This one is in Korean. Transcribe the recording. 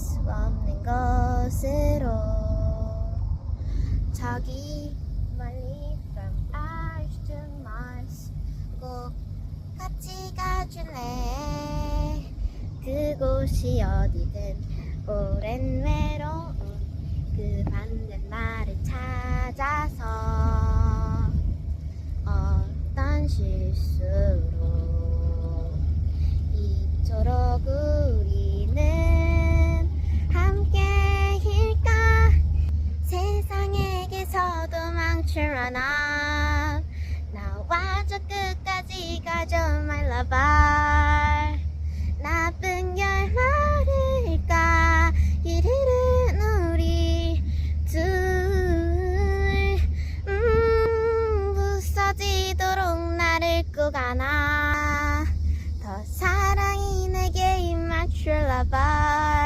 없는 것으로 저기 멀리 from Earth to Mars 꼭 같이 가줄래? 그곳이 어디든 오랜 외로운 그 반대말을 찾아서 어떤 실수 도망치려나. 나와 저 끝까지 가져 my lover. 나쁜 결말일까? 이르는 우리 둘. 음, 부서지도록 나를 꼭 안아 더 사랑이 내게 임맞출라봐